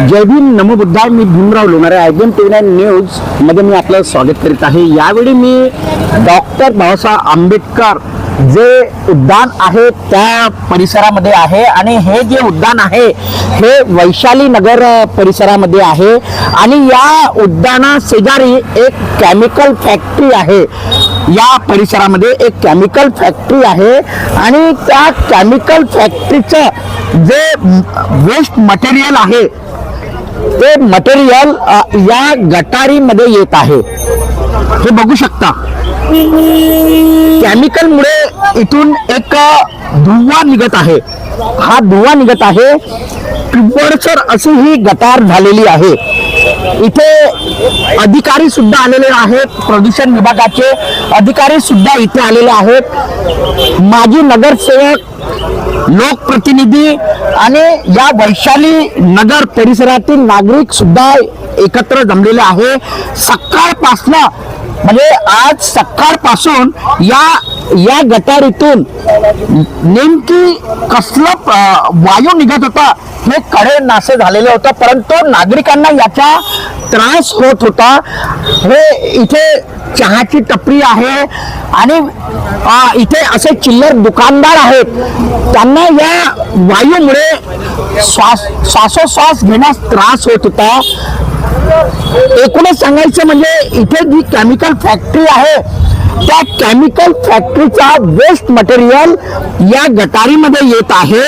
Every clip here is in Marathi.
जय भीम नमो बुद्धाय. मी Bhimrao Lonare I B M T nine न्यूजमध्ये मी आपलं स्वागत करीत आहे. यावेळी मी डॉक्टर बाबासाहेब आंबेडकर जे उद्यान आहे त्या परिसरामध्ये आहे आणि हे जे उद्यान आहे हे वैशाली नगर परिसरामध्ये आहे. आणि या उद्याना शेजारी एक केमिकल फॅक्टरी आहे. या परिसरामध्ये एक केमिकल फॅक्टरी आहे आणि त्या केमिकल फॅक्टरीचं जे वेस्ट मटेरियल आहे ते मटेरियल या गटारीमध्ये येत आहे. हे बघू शकता. केमिकलमुळे इथून एक धुवा निघत आहे. हा धुवा निघत आहे. पिंपळसर अशी ही गटार झालेली आहे. इथे अधिकारी सुद्धा आलेले आहेत. प्रदूषण विभागाचे अधिकारी सुद्धा इथे आलेले आहेत. माजी नगरसेवक लोकप्रतिनिधी आणि या वैशाली नगर परिसरातील नागरिक सुद्धा एकत्र जमलेले आहे. सकाळपासनं म्हणजे आज सकाळपासून या या गटारीतून नेमकी कसलं वायू निघत होता हे कडे नासे झालेले होतं परंतु नागरिकांना याचा त्रास होत होता. हे इथे चहाची टपरी आहे आणि इथे असे चिल्लर दुकानदार आहेत. त्यांना या वायूमुळे श्वास श्वासोश्वास घेण्यास त्रास होत होता. एकूणच सांगायचं म्हणजे इथे जी केमिकल फॅक्टरी आहे त्या केमिकल फॅक्टरीचा वेस्ट मटेरियल या गटारीमध्ये येत आहे.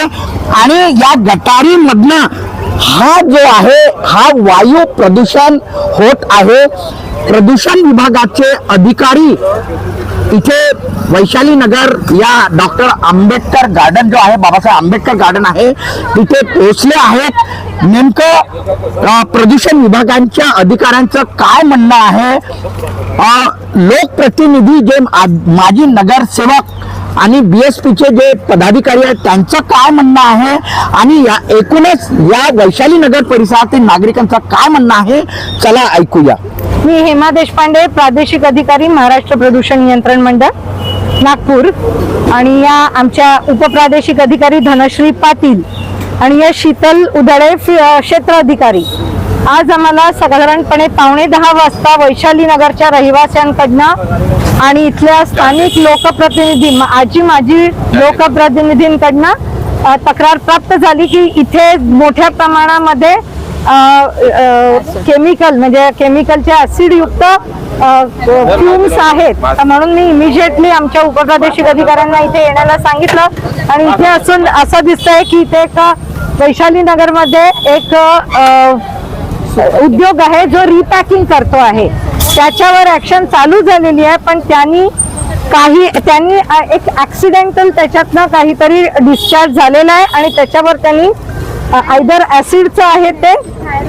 आणि या गटारीमधनं हा जो आहे हा वायू प्रदूषण होत आहे. प्रदूषण विभागाचे अधिकारी इथे वैशाली नगर या डॉक्टर आंबेडकर गार्डन जो आहे बाबासाहेब आंबेडकर गार्डन आहे तिथे पोहोचले आहेत. नेमकं प्रदूषण विभागांच्या अधिकाऱ्यांचं काय म्हणणं आहे? लोकप्रतिनिधी जे माजी नगरसेवक आणि बी एस पीचे जे पदाधिकारी आहेत त्यांचं काय म्हणणं आहे? आणि या एकूणच या वैशाली नगर परिसरातील नागरिकांचं काय म्हणणं आहे? चला ऐकूया. मी हेमा देशपांडे प्रादेशिक अधिकारी महाराष्ट्र प्रदूषण नियंत्रण मंडळ नागपूर. आणि या आमच्या उपप्रादेशिक अधिकारी धनश्री पाटील आणि या शीतल उधळे क्षेत्र अधिकारी. आज आम्हाला साधारणपणे पावणे दहा वाजता वैशाली नगरच्या रहिवाशांकडनं आणि इथल्या स्थानिक लोकप्रतिनिधी आजी माजी लोकप्रतिनिधींकडनं तक्रार प्राप्त झाली की इथे मोठ्या प्रमाणामध्ये केमिकल म्हणजे केमिकलचे ऍसिडयुक्त फ्युम्स आहेत. तर म्हणून मी इमिजिएटली आमच्या उपप्रादेशिक अधिकाऱ्यांना इथे येण्याला सांगितलं. आणि इथे असून असं दिसतंय की इथे एक वैशाली नगरमध्ये एक उद्योग आहे जो रिपॅकिंग करतो आहे. त्याच्यावर ऍक्शन चालू झालेली आहे पण त्यांनी काही त्यांनी एक ऍक्सिडेंटल त्याच्यातनं काहीतरी डिस्चार्ज झालेला आहे आणि त्याच्यावर त्यांनी आयदर ऍसिडचं आहे ते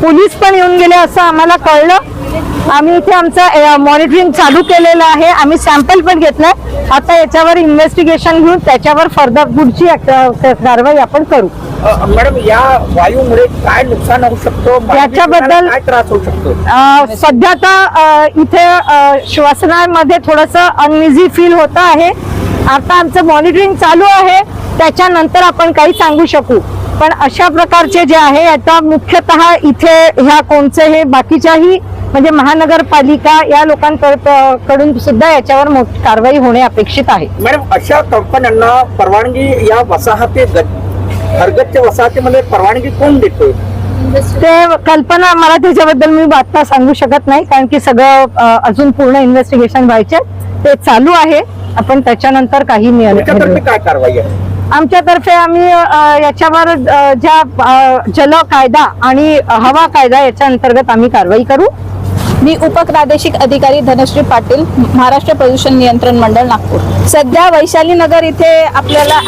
पोलीस पण येऊन गेले असं आम्हाला कळलं. आम्ही इथे आमचं मॉनिटरिंग चालू केलेलं आहे. आम्ही सॅम्पल पण घेतलंय आता याच्यावर इन्व्हेस्टिगेशन घेऊन त्याच्यावर फर्दर पुढची कारवाई आपण करू. मॅडम या वायूमुळे काय नुकसान होऊ शकतो? याच्याबद्दल- काय त्रास होऊ शकतो? सध्या तर इथे श्वसनामध्ये थोडस अनइझी फील होत आहे. आता आमचं मॉनिटरिंग चालू आहे. त्याच्यानंतर आपण काही सांगू शकू. पण अशा प्रकारचे जे आहे आता मुख्यतः इथे ह्या कोणचे हे बाकीच्याही म्हणजे महानगरपालिका या लोकांकडून सुद्धा याच्यावर मोठी कारवाई होणे अपेक्षित आहे. मॅडम अशा कंपन्यांना परवानगी या वसाहती घरगतच्या वसाहतीमध्ये परवानगी कोण देतो ते कल्पना मला त्याच्याबद्दल मी बातम्या सांगू शकत नाही कारण की सगळं अजून पूर्ण इन्व्हेस्टिगेशन व्हायचे. ते चालू आहे. आपण त्याच्यानंतर काही काय कारवाई आहे? आमच्यातर्फे आम्ही याच्यावर ज्या जल कायदा आणि हवा कायदा याच्या अंतर्गत आम्ही कारवाई करू मी उपप्रादेशिक अधिकारी धनश्री पाटील महाराष्ट्र प्रदूषण नियंत्रण मंडळ नागपूर सध्या वैशाली नगर इथे आपल्याला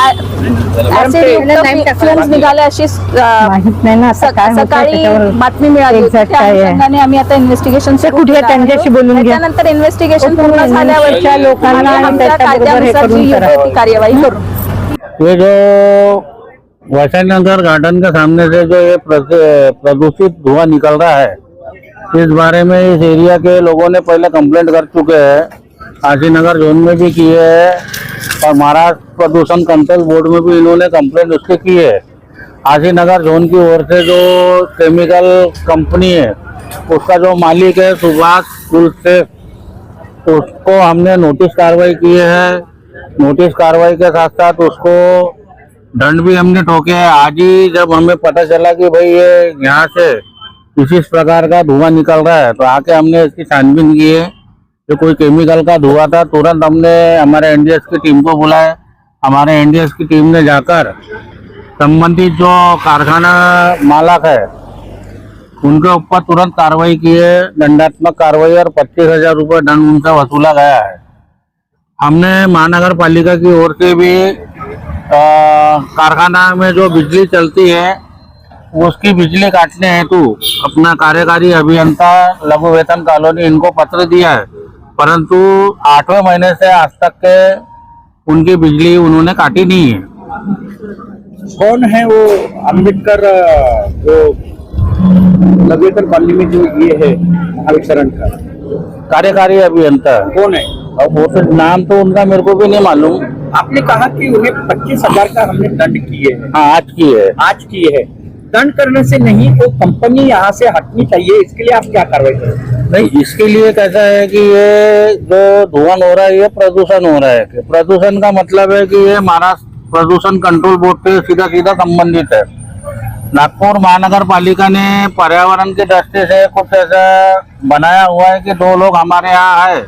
निघाले अशी सकाळी. बातमी मिळाली. अनुषंगाने आम्ही आता इन्व्हेस्टिगेशन कुठे? त्यांच्याशी बोलून घ्या. त्यानंतर इन्व्हेस्टिगेशन पूर्ण झाल्यावरच्या लोकांना कार्यवाही करू ये जो वैशाली नगर गार्डन के सामने से जो ये प्रदूषित धुआँ निकल रहा है, इस बारे में इस एरिया के लोगों ने पहले कंप्लेंट कर चुके हैं। आशी नगर जोन में भी किए हैं और महाराष्ट्र प्रदूषण कंट्रोल बोर्ड में भी इन्होंने कंप्लेंट उसके की है। आशी नगर जोन की ओर से जो केमिकल कंपनी है, उसका जो मालिक है सुभाष कुलसे उसको हमने नोटिस कार्रवाई की है। नोटिस कार्रवाई के साथ साथ उसको दंड भी हमने ठोके है। आज ही जब हमें पता चला कि भाई ये यहाँ से किसी प्रकार का धुआं निकल रहा है तो आके हमने इसकी छानबीन की है जो कोई केमिकल का धुआं था। तुरंत हमने हमारे एनडीएस की टीम को बुलाया। हमारे एनडीएस की टीम ने जाकर संबंधित जो कारखाना मालक है उनके ऊपर तुरंत कार्रवाई की है। दंडात्मक कार्रवाई और पच्चीस हजार रुपये दंड उनसे वसूला गया है। हमने महानगर पालिका की ओर से भी कारखाना में जो बिजली चलती है उसकी बिजली काटने हेतु अपना कार्यकारी अभियंता लघु वेतन कॉलोनी इनको पत्र दिया है। परंतु आठवें महीने से आज तक के उनकी बिजली उन्होंने काटी नहीं है। कौन है वो अंबेडकर जो लघुवेतन कॉलोनी में जो ये है का? कार्यकारी अभियंता। कौन है? अब वो तो नाम तो उनका मेरे को भी नहीं मालूम। आपने कहा कि उन्हें पच्चीस हज़ार का हमने दंड किए हैं। हाँ आज की है। आज किए है। दंड करने से नहीं वो कंपनी यहाँ से हटनी चाहिए। इसके लिए आप क्या कार्रवाई करें नहीं इसके लिए कैसा है कि ये जो धुआँ हो रहा है ये प्रदूषण हो रहा है। प्रदूषण का मतलब है कि ये महाराष्ट्र प्रदूषण कंट्रोल बोर्ड से सीधा सीधा संबंधित है। नागपुर महानगर पालिका ने पर्यावरण की दृष्टि से कुछ ऐसा बनाया हुआ है कि दो लोग हमारे यहाँ है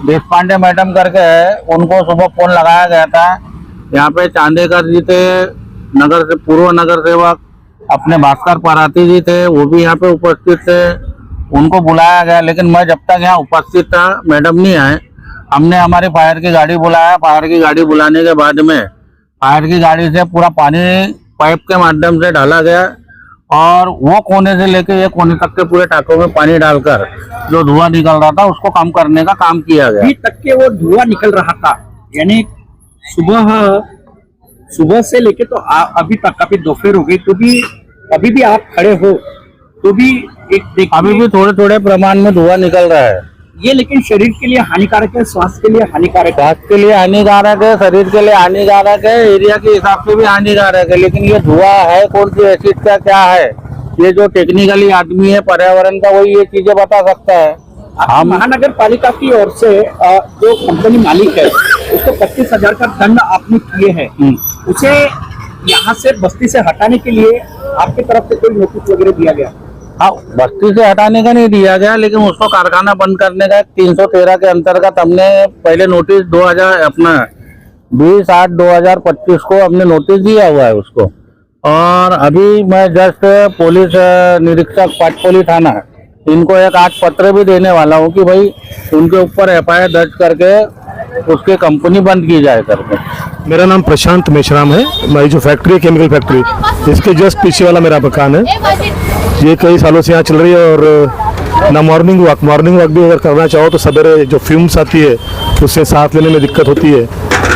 देश पांडे मैडम करके है, उनको सुबह फ़ोन लगाया गया था। यहाँ पे चांदेकर जी थे, नगर से, पूर्व नगर सेवक, अपने भास्कर पाराती जी थे, वो भी यहाँ पे उपस्थित थे। उनको बुलाया गया, लेकिन मैं जब तक यहाँ उपस्थित था, मैडम नहीं आए। हमने हमारी फायर की गाड़ी बुलाया। फायर की गाड़ी बुलाने के बाद में, फायर की गाड़ी से पूरा पानी पाइप के माध्यम से डाला गया। और वो कोने से लेके ये कोने तक के पूरे टाकों में पानी डालकर जो धुआँ निकल रहा था उसको कम करने का काम किया गया। अभी तक के वो धुआँ निकल रहा था। यानी सुबह सुबह से लेके तो आ, अभी तक अभी दोपहर हो गई। तो भी अभी भी आप खड़े हो तो भी एक अभी भी थोड़े थोड़े प्रमाण में धुआँ निकल रहा है। ये लेकिन शरीर के लिए हानिकारक है स्वास्थ्य के लिए हानिकारक है? स्वास्थ्य के लिए हानिकारक है शरीर के लिए हानिकारक है एरिया के हिसाब से भी हानिकारक है। लेकिन ये धुआँ है कौन सी एसिड का क्या है? ये जो टेक्निकली आदमी है पर्यावरण का वही ये चीज़ें बता सकता है। हम महानगर पालिका की ओर से जो कंपनी मालिक है उसको पच्चीस हज़ार का दंड आपने किए हैं। हम्म। उसे यहाँ से बस्ती से हटाने के लिए आपकी तरफ़ से कोई नोटिस वगैरह दिया गया? हाँ बस्ती से हटाने का नहीं दिया गया लेकिन उसको कारखाना बंद करने का तीन सौ तेरह के अंतर्गत हमने पहले नोटिस 2000 अपना बीस आठ दो हज़ार पच्चीस को हमने नोटिस दिया हुआ है उसको। और अभी मैं जस्ट पुलिस निरीक्षक पाटपोली थाना इनको एक आज पत्र भी देने वाला हूँ कि भाई उनके ऊपर एफआईआर दर्ज करके उसके कंपनी बंद की जाए करके। मेरा नाम प्रशांत मेश्राम है मेरी जो फैक्ट्री है केमिकल फैक्ट्री इसके जस्ट पीछे वाला मेरा मकान है। ये कई सालों से यहाँ चल रही है और ना मॉर्निंग वॉक मॉर्निंग वॉक भी अगर करना चाहो तो सवेरे जो फ्यूम्स आती है, उससे सांस लेने में दिक्कत होती है।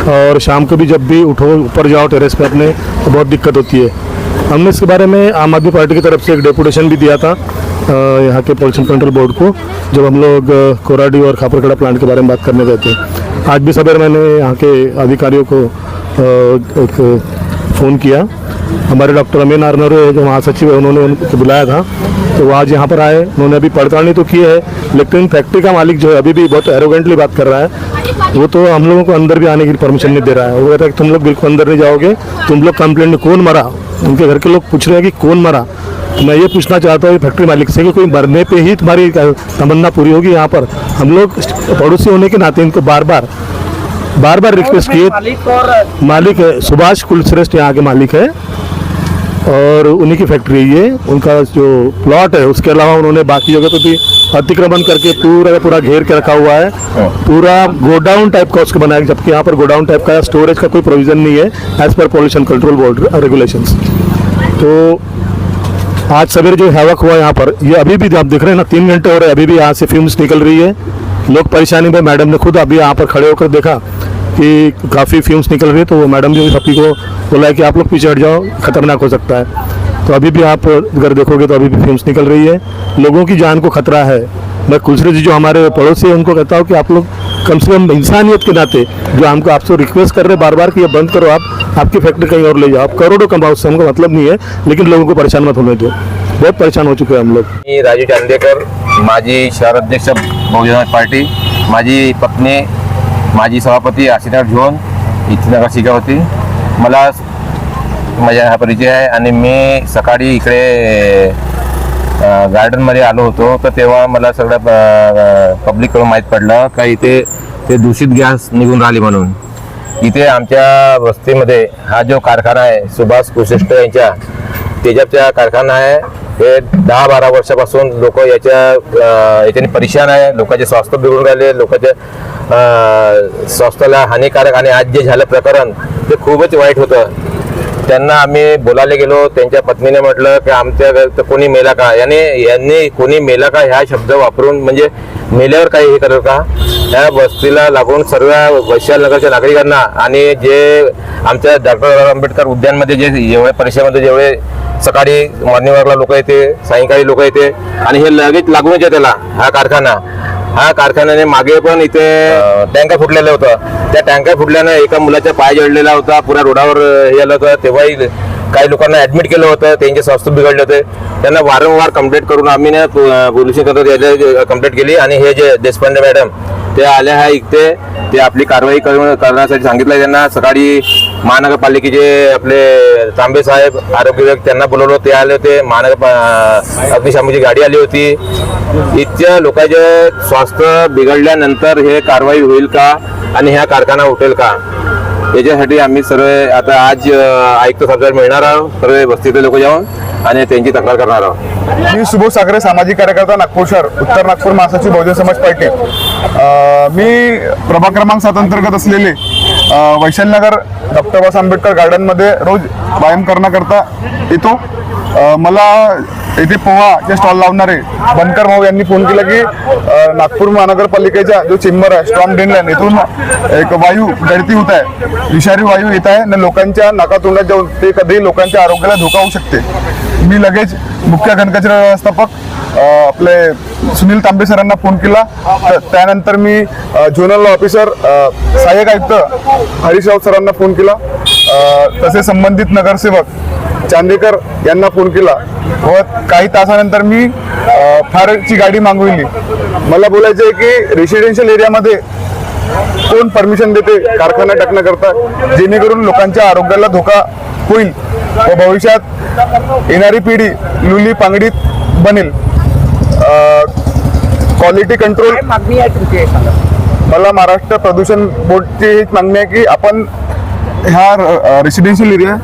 और शाम को भी जब भी उठो, ऊपर जाओ टेरेस पे अपने तो बहुत दिक्कत होती है। हमने इसके बारे में आम आदमी पार्टी की तरफ़ से एक डेपुटेशन भी दिया था यहाँ के पोल्यूशन कंट्रोल बोर्ड को, जब हम लोग कोराडी और खापरखेड़ा प्लांट के बारे में बात करने गए थे। आज भी सवेरे मैंने यहाँ के अधिकारियों को एक फ़ोन किया। हमारे डॉक्टर अमीन आरनरे जो महासचिव है, उन्होंने उनको बुलाया था। तो वो आज यहाँ पर आए, उन्होंने अभी पड़ताल तो की है, लेकिन फैक्ट्री का मालिक जो है अभी भी बहुत एरोगेंटली बात कर रहा है। वो तो हम लोगों को अंदर भी आने की परमिशन नहीं दे रहा है। वो कहता है कि तुम लोग बिल्कुल अंदर नहीं जाओगे, तुम लोग कंप्लेंट में कौन मरा? उनके घर के लोग पूछ रहे हैं कि कौन मरा? मैं ये पूछना चाहता हूँ फैक्ट्री मालिक से कि कोई मरने पे ही तुम्हारी तमन्ना पूरी होगी यहाँ पर? हम लोग पड़ोसी होने के नाते इनको बार बार बार बार रिक्वेस्ट किए। मालिक है सुभाष कुलश्रेष्ठ यहाँ के मालिक है। और उन्हीं की फैक्ट्री है ये। उनका जो प्लॉट है उसके अलावा उन्होंने बाकी जगह पे भी अतिक्रमण करके पूरा पूरा घेर के रखा हुआ है। पूरा गोडाउन टाइप का उसको बनाया जबकि यहाँ पर गोडाउन टाइप का स्टोरेज का कोई प्रोविज़न नहीं है as per pollution control board regulations तो आज सवेरे जो हैवक हुआ यहाँ पर ये अभी भी आप देख रहे हैं ना तीन घंटे हो रहे हैं अभी भी यहाँ से फ्यूम्स निकल रही है। लोग परेशानी में, मैडम ने खुद अभी यहाँ पर खड़े होकर देखा कि काफ़ी फ्यूम्स निकल रही है तो वो मैडम भी सभी को बोला है कि आप लोग पीछे हट जाओ, खतरनाक हो सकता है। तो अभी भी आप अगर देखोगे तो अभी भी फ्यूम्स निकल रही है। लोगों की जान को खतरा है। मैं दूसरे जो हमारे पड़ोसी हैं, उनको कहता हूँ कि आप लोग कम से कम इंसानियत के नाते जो हमको आपसे रिक्वेस्ट कर रहे हैं बार बार कि ये बंद करो, आप, आपकी फैक्ट्री कहीं और ले जाओ। आप करोड़ों कमाओ, उससे हमको मतलब नहीं है, लेकिन लोगों को परेशान मत होने दो। बहुत परेशान हो चुके हैं हम लोग। राजू चांदेकर, माजी शहर अध्यक्ष बहुजन समाज पार्टी माझी पत्नी, माजी सभापती आशिनाथ झोन इथे नगरसेविका होती मला माझ्या हा परिचय आहे आणि मी सकाळी इकडे गार्डनमध्ये आलो होतो तर तेव्हा मला सगळं पब्लिककडून माहीत पडलं का इथे ते दूषित गॅस निघून राहिले म्हणून. इथे आमच्या वस्तीमध्ये हा जो कारखाना आहे सुभाष कुशिष्ट यांच्या तेजाबचा कारखाना आहे. हे दहा बारा वर्षापासून लोक याच्या याच्याने परेशान आहे. लोकांचे स्वास्थ्य बिघडून राहिले. लोकांच्या स्वास्थ्याला हानिकारक आणि आज जे झालं प्रकरण ते खूपच वाईट होतं. त्यांना आम्ही बोलायला गेलो त्यांच्या पत्नीने म्हटलं की आमच्या घरी कोणी मेला का? याने यांनी कोणी मेला का? ह्या शब्द वापरून म्हणजे मेल्यावर काही हे करेल का ह्या वस्तीला लागून सर्व वैशालनगरच्या नागरिकांना आणि जे आमच्या डॉक्टर आंबेडकर उद्यानमध्ये जे जेवढे परिसरामध्ये जेवढे सकाळी मॉर्निंग वॉकला लोक येते सायंकाळी लोक येते आणि हे लगेच लागूनच आहे त्याला हा कारखाना. हा कारखान्याने मागे पण इथे टँकर फुटलेलं होतं. त्या टँकर फुटल्यानं एका मुलाचा पाय जळलेला होता. पुऱ्या रोडावर हे आलं होतं. तेव्हाही काही लोकांना ऍडमिट केलं होतं. त्यांचे स्वास्थ्य बिघडले होते. त्यांना वारंवार कंप्लेंट करून आम्ही ना पोलीस कंप्लेंट केली. आणि हे जे देशपांडे मॅडम ते आले आहे इथे ते आपली कारवाई करून करण्यासाठी सांगितलं त्यांना. सकाळी महानगरपालिकेचे आपले तांबे साहेब आरोग्य विभाग त्यांना बोलवलं ते आले होते. महानगर अग्निशामकची गाडी आली होती. इथच्या लोकांचे स्वास्थ्य बिघडल्यानंतर हे कारवाई होईल का आणि ह्या कारखाना उठेल का? याच्यासाठी आम्ही सर्व आता आज आयुक्त साहेब मिळणार आहोत. सर्व वस्तीतले लोक जाऊन आणि त्यांची तक्रार करणार आहोत. मी सुबोध साखरे सामाजिक कार्यकर्ता नागपूर शहर उत्तर नागपूर महासचिव बहुजन समाज पार्टी. मी प्रभाग क्रमांक सात अंतर्गत असलेले वैशालनगर डॉक्टर बाबासाहेब आंबेडकर गार्डनमध्ये रोज व्यायाम करण्याकरता येतो. मला येथे पोहाचे स्टॉल लावणारे बनकर भाऊ यांनी फोन केला की नागपूर महानगरपालिकेचा जो चेंबर आहे स्ट्रॉम ड्रेन लाईन इथून एक वायू गळती होत आहे. विषारी वायू येत आहे आणि लोकांच्या नाकातोंडात जाऊन ते कधीही लोकांच्या आरोग्याला धोका होऊ शकते. मी लगेच मुख्य घनकचरा व्यवस्थापक आपले सुनील तांबे सरांना फोन केला. त्यानंतर मी झोनल ऑफिसर सहाय्यक आयुक्त हरीश राऊत सरांना फोन केला. तसे संबंधित नगरसेवक चांदेकर यांना फोन केला. व काही तासानंतर मी फारची फायरची गाडी मागविली. मला बोलायचं आहे की रेसिडेन्शियल एरियामध्ये कोण परमिशन देते कारखाना टाकण्याकरता जेणेकरून लोकांच्या आरोग्याला धोका होईल व भविष्यात येणारी पिढी लुली पांगडीत बनेल. क्वालिटी कंट्रोल मला महाराष्ट्र प्रदूषण बोर्डची हीच मागणी आहे की आपण ह्या रेसिडेन्शियल एरिया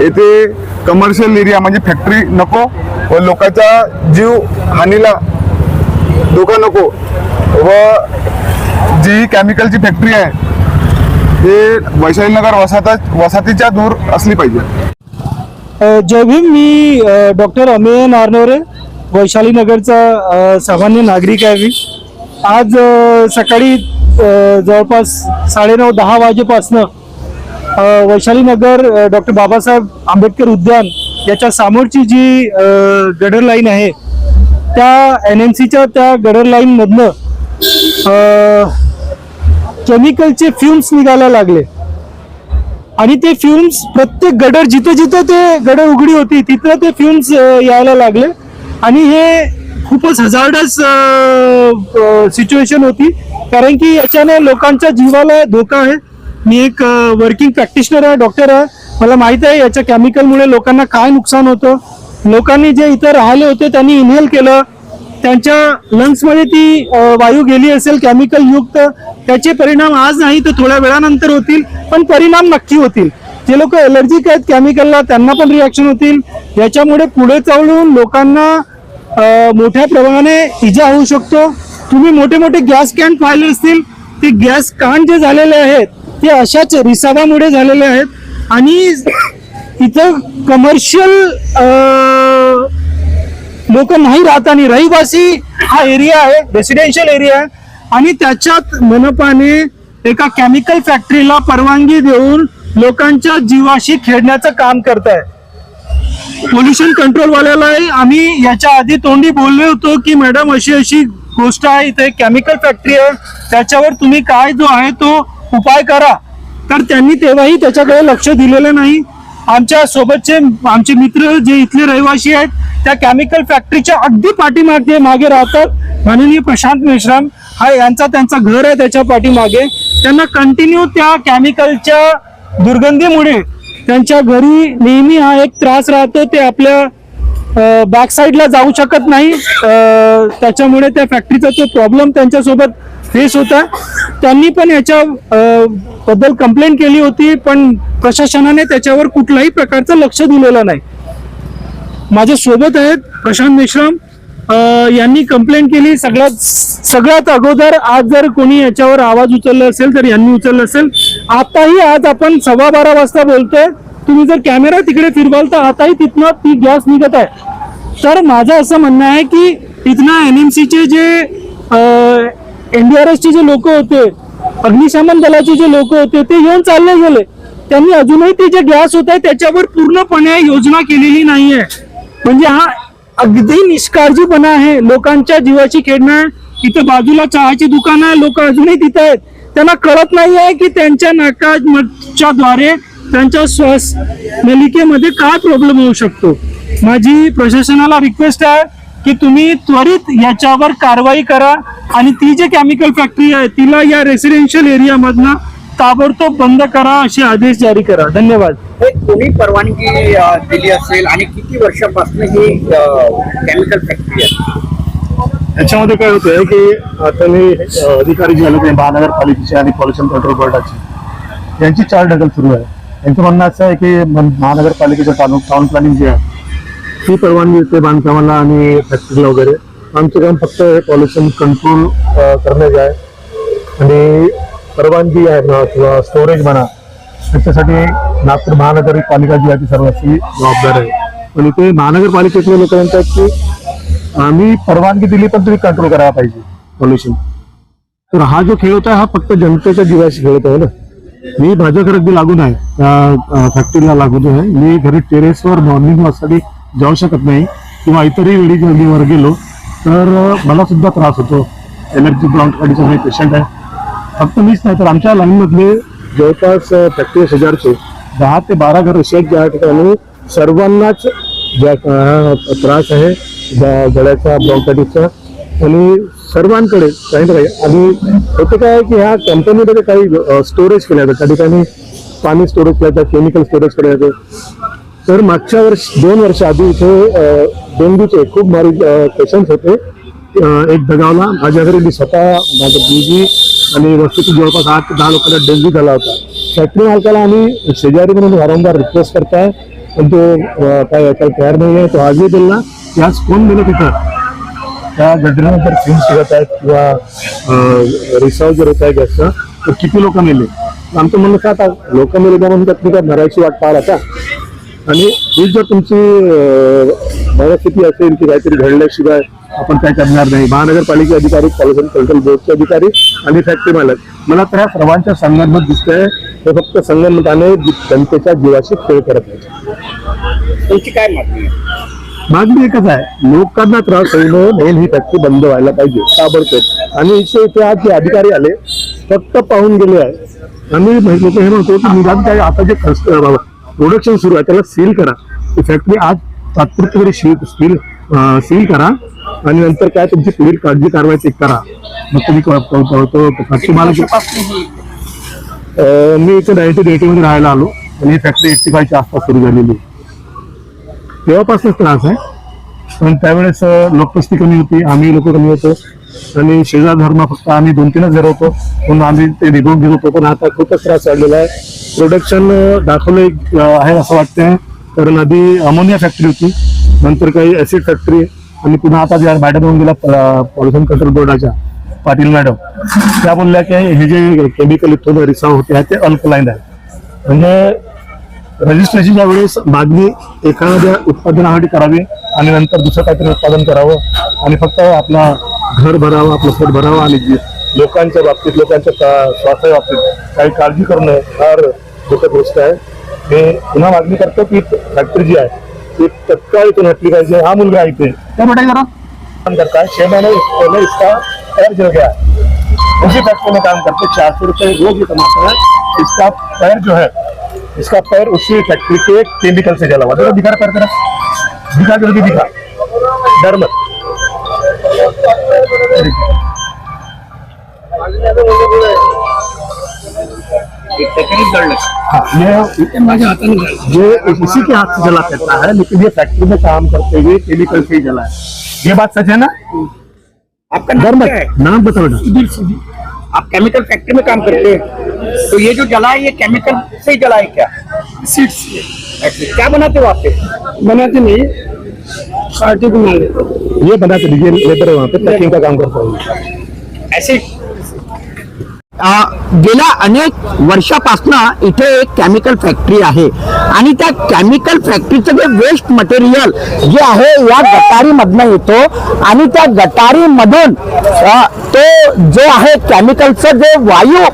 येथे कमर्शियल एरिया म्हणजे फॅक्टरी नको व लोकांचा जीव हानीला धोका नको व जी केमिकलची फॅक्टरी आहे हे वैशालीनगर वसाहत वसाहतीच्या दूर असली पाहिजे. अ, जय भीम मी डॉक्टर अमेय नारनवरे वैशाली नगरचा सामान्य नागरिक आहे मी. आज सकाळी जवळपास साडेनऊ दहा वाजेपासनं वैशाली नगर डॉक्टर बाबासाहेब आंबेडकर उद्यान याच्या समोरची जी गडर लाईन आहे त्या एन एम सीच्या त्या गडर लाईनमधनं केमिकलचे फ्युम्स निघायला लागले. आणि ते फ्युम्स प्रत्येक गडर जिथं जिथं ते गडर उघडी होती तिथं ते फ्युम्स यायला लागले. आणि हे खूपच हजार्डस सिच्युएशन होती. कारण की याच्याने लोकांच्या जीवाला धोका आहे. मी एक वर्किंग प्रॅक्टिशनर आहे डॉक्टर आहे. मला माहीत आहे याच्या केमिकलमुळे लोकांना काय नुकसान होतं. लोकांनी जे इथं राहिले होते त्यांनी इनहेल केलं. त्यांच्या लंग्समध्ये ती वायू गेली असेल केमिकल युक्त. त्याचे परिणाम आज नाही तर थोड्या वेळानंतर होतील पण परिणाम नक्की होतील. जे लोक एलर्जिक आहेत केमिकलला त्यांना पण रिॲक्शन होतील. याच्यामुळे पुढे चालून लोकांना मोठ्या प्रमाणाने इजा होऊ शकतो. तुम्ही मोठे मोठे गॅस कॅन पाहिले असतील ते गॅस कान जे झालेले आहेत ते अशाच रिसावामुळे झालेले आहेत. आणि इथं कमर्शियल लोक नाही राहत आणि रहिवासी हा एरिया आहे रेसिडेन्शियल एरिया आहे. आणि त्याच्यात मनपाने एका केमिकल फॅक्टरीला परवानगी देऊन लोकांच्या जीवाशी खेळण्याचं काम करत आहे पोल्युशन कंट्रोलवाल्यालाही आम्ही याच्या आधी तोंडी बोललो होतो की मॅडम अशी अशी गोष्ट आहे इथे केमिकल फॅक्टरी आहे. त्याच्यावर तुम्ही काय जो आहे तो उपाय करा. तर त्यांनी तेव्हाही त्याच्याकडे लक्ष दिलेलं नाही. आमच्या सोबतचे आमचे मित्र जे इथले रहिवासी आहेत त्या केमिकल फॅक्टरीच्या अगदी पाठीमागे मागे राहतात. माननीय प्रशांत मेश्राम हा यांचा त्यांचा घर आहे त्याच्या पाठीमागे. त्यांना कंटिन्यू त्या केमिकलच्या दुर्गंधीमुळे त्यांच्या घरी नेहमी हा एक त्रास राहतो ते आपल्या बॅक साईडला जाऊ शकत नाही. त्याच्यामुळे त्या फॅक्टरीचा तो प्रॉब्लेम त्यांच्यासोबत फेस होता. त्यांनी पण याच्या अ, बद्दल कंप्लेंट केली होती पण प्रशासनाने त्याच्यावर कुठल्याही प्रकारचं लक्ष दिलेलं नाही. माझ्या सोबत आहेत प्रशांत मेश्राम. यांनी कंप्लेंट केली. सगळ्यात सगळ्यात अगोदर आज जर कोणी याच्यावर आवाज उचलला असेल तर यांनी उचलला असेल. आताही आज आपण सव्वा बारा वाजता बोलतोय. तुम्ही जर कॅमेरा तिकडे फिरवाल तर आताही तिथनं ती गॅस निघत आहे. तर माझं असं म्हणणं आहे की इथनं एनएमसीचे जे एनडीआरएसचे जे लोक होते अग्निशमन दलाचे जे लोक होते ते येऊन चालले गेले. त्यांनी अजूनही ते जे गॅस होत आहे त्याच्यावर पूर्णपणे योजना केलेली नाहीये. म्हणजे हा अगदी निष्काळजीपणा आहे. लोकांच्या जीवाची खेळणं आहे इथं बाजूला चहाची दुकान आहे लोक अजूनही तिथे आहेत. त्यांना कळत नाही आहे की त्यांच्या नाकाच्या द्वारे त्यांच्या श्वास नलिकेमध्ये काय प्रॉब्लेम होऊ शकतो. माझी प्रशासनाला रिक्वेस्ट आहे की तुम्ही त्वरित याच्यावर कारवाई करा आणि ती जे केमिकल फॅक्टरी आहे तिला या रेसिडेन्शियल एरियामधनं ताबडतोब बंद करा असे आदेश जारी करा. धन्यवाद. हे कोणी परवानगी दिली असेल आणि किती वर्षापासून ही केमिकल फॅक्टरी आहे? याच्यामध्ये काय होतंय की आता मी अधिकारी जे आले ते महानगरपालिकेचे आणि पॉल्युशन कंट्रोल बोर्डाचे यांची चार ढकल सुरू आहे. यांचं म्हणणं असं आहे की महानगरपालिकेचं टाउन टाउन प्लॅनिंग जे आहे ती परवानगी देते बांधकामाला आणि फॅक्टरीला वगैरे. आमचं काम फक्त हे पॉल्युशन कंट्रोल करण्याचे आहे. आणि परवानगी आहे किंवा स्टोरेज म्हणा त्याच्यासाठी नागपूर महानगरपालिका जी आहे ती सर्वांची जबाबदार आहे. पण इथे महानगरपालिकेतले लोक म्हणतात की आम्ही परवानगी दिली पण तुम्ही कंट्रोल करायला पाहिजे पॉल्युशन तर हा जो खेळ होता हा फक्त जनतेच्या जीवाशी खेळत आहे ना. मी माझ्या घर अगदी लागून आहे त्या फॅक्टरीला लागून आहे मी घरी टेरेसवर मॉर्निंग वॉकसाठी जाऊ शकत नाही किंवा इतरही वेळी जर वर गेलो तर मला सुद्धा त्रास होतो. एलर्जी ब्लॉन्ट मी पेशंट आहे. फक्त मीच नाही तर आमच्या लाईनमधले जवळपास अं, हजारचे दहा ते बारा घर असे ज्या ठिकाणी सर्वांनाच ज्या त्रास आहे गळ्याचा ब्रॉन्कायटिसचा आणि सर्वांकडे काही ना काही आणि होतं काय की ह्या कंपनीमध्ये काही स्टोरेज केल्या जातात. त्या ठिकाणी पाणी स्टोरेज केलं जातं केमिकल स्टोरेज केलं जातं. तर मागच्या वर्ष दोन वर्ष आधी इथे डेंग्यूचे खूप मारी पेशंट होते. एक दगावला माझ्या घरी मी स्वतः माझं बीजी आणि वस्तूची जवळपास आठ ते दहा लोकांना डेंग्यू झाला होता. फॅक्टरी मालकाला आम्ही शेजारी म्हणून वारंवार रिक्वेस्ट करताय पण तो काय काही तयार नाही आहे तो आजही बोलला की आज कोण दिलं तिथं? त्या घटनेनंतर फिल्म शिकत आहेत किंवा रिसाव जर होत आहे गॅसचा तर किती लोक मेले? आमचं म्हणणं का आता लोक मेले का म्हणून तुम्ही काय मरायची वाट पाहाल आता आणि ही जर तुमची मनस्थिती असेल की काहीतरी घडल्याशिवाय आपण काय करणार नाही. महानगरपालिका अधिकारी पॉल्युशन कंट्रोल बोर्डचे अधिकारी आणि फॅक्टरी मालक. मला तर ह्या सर्वांच्या संगनमत दिसतंय. हे फक्त संगनमताने जनतेच्या जीवाशी खेळ करत आहे तुमची काय मागणी मागणी एकच आहे. लोकांना त्रास होऊ नये म्हणून ही फॅक्टरी बंद व्हायला पाहिजे ताबडतोब. आणि इथे इथे आज जे अधिकारी आले फक्त पाहून गेले आहे. आम्ही लोक हे म्हणतो की निदान काय आता जे प्रोडक्शन सुरू आहे त्याला सील करा. ती फॅक्टरी आज तात्पुरती तरी सील सील करा. आणि नंतर काय तुमची पुढील काळजी कारवाई ते करा. मग तुम्ही क- क- क- तो फॅक्टरी मालक अं, मी इथे नाईन्टीन एटी मध्ये राहायला आलो. आणि ही फॅक्टरी एट्टी फायच्या आसपास सुरू झालेली. तेव्हापासूनच त्रास आहे. पण त्यावेळेस अं, लोकवस्ती कमी होती. आम्ही लोक कमी होतो. आणि शेजार धर्म फक्त आम्ही दोन तीनच घर होतो. म्हणून आम्ही ते निघून घेत होतो. पण आता खूपच त्रास वाढलेला आहे. प्रोडक्शन दाखवलं एक, आहे असं वाटतंय. कारण आधी अमोनिया फॅक्टरी होती. नंतर काही ऍसिड फॅक्टरी आणि पुन्हा आता ज्या मॅडम होऊन गेल्या पॉल्युशन कंट्रोल बोर्डाच्या पाटील मॅडम त्या बोलल्या की हे जे केमिकल इथून रिसाव होते आहे ते अल्कलाईन आहे. म्हणजे रजिस्ट्रेशनच्या वेळेस मागणी एखाद्या उत्पादनासाठी करावी आणि नंतर दुसरं काहीतरी उत्पादन करावं आणि फक्त आपला घर भरावं आपलं पोट भरावं आणि लोकांच्या बाबतीत लोकांच्या स्वास्थ्या बाबतीत काही काळजी करणं फार दुःखद गोष्ट आहे. मी पुन्हा मागणी करतो की फॅक्टरी जी आहे ती तत्काळ इथून हटली पाहिजे हा मुलगा इथे काय म्हटाय जरा काम करता है छह महीने पहले इसका पैर जल गया उसी फैक्ट्री में काम करते चार सौ रुपये रोज ही कमाता है इसका पैर जो है इसका पैर उसी फैक्ट्री के केमिकल से जला हुआ देखो दिखा पैर तेरा दिखा जल्दी दिखा डर मत हाँ, ये ये इसी के हाथ से जला करता है लेकिन ये फैक्ट्री में काम करते हुए केमिकल से ही जला है। ये बात सच है ना? आपका नाम क्या है? नाम बताओ आप केमिकल फैक्ट्री में काम करते हैं। तो ये जो जला है ये केमिकल से ही जला है क्या? सीड्स अच्छा क्या बनाते हो आप पे बनाते नहीं। बना लेते ये के दीजिए लेबर है वहाँ पे पैकिंग का काम करता हूँ। ऐसे गेल्या अनेक वर्षापासनं इथे एक केमिकल फॅक्टरी आहे. आणि त्या केमिकल फॅक्टरीचं जे वेस्ट मटेरियल जे आहे या गटारीमधनं येतो. आणि त्या गटारीमधून तो जो आहे केमिकलचं जे वायू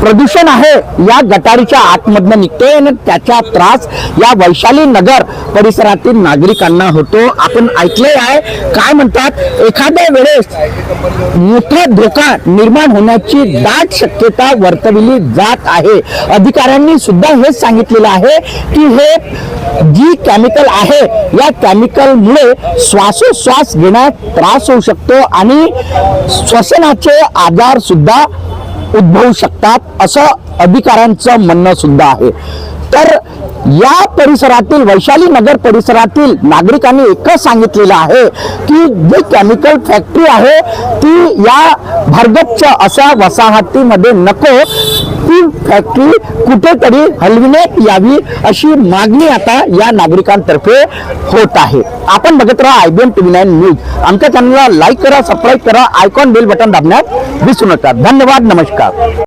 प्रदूषण आहे या गटारीच्या आतमधनं निघतोय आणि त्याचा त्रास या वैशाली नगर परिसरातील नागरिकांना होतो. आपण ऐकले आहे. काय म्हणतात? एखाद्या वेळेस मोठा धोका निर्माण होण्याची दाट शक्यता वर्तविली जात आहे. अधिकाऱ्यांनी सुद्धा हेच सांगितलेलं आहे की हे जी केमिकल आहे या केमिकलमुळे श्वासोश्वास घेण्यात त्रास होऊ शकतो आणि श्वसनाचे आजार सुद्धा उद्भवू शकतात असं अधिकाऱ्यांचं म्हणणं सुद्धा आहे. तर या परिसरातील वैशाली नगर परिसरातील नागरिकांनी एकच सांगितलेलं आहे की जी केमिकल फॅक्टरी आहे ती या भरगच्च अशा वसाहतीमध्ये नको. ती फॅक्टरी कुठेतरी हलविण्यात यावी अशी मागणी आता या नागरिकांतर्फे होत आहे. आपण बघत राहा आयबीएन टीव्ही नाईन न्यूज. आमच्या चॅनलला लाईक करा सबस्क्राईब करा आयकॉन बेल बटन दाबण्यात विसरू नका. धन्यवाद नमस्कार.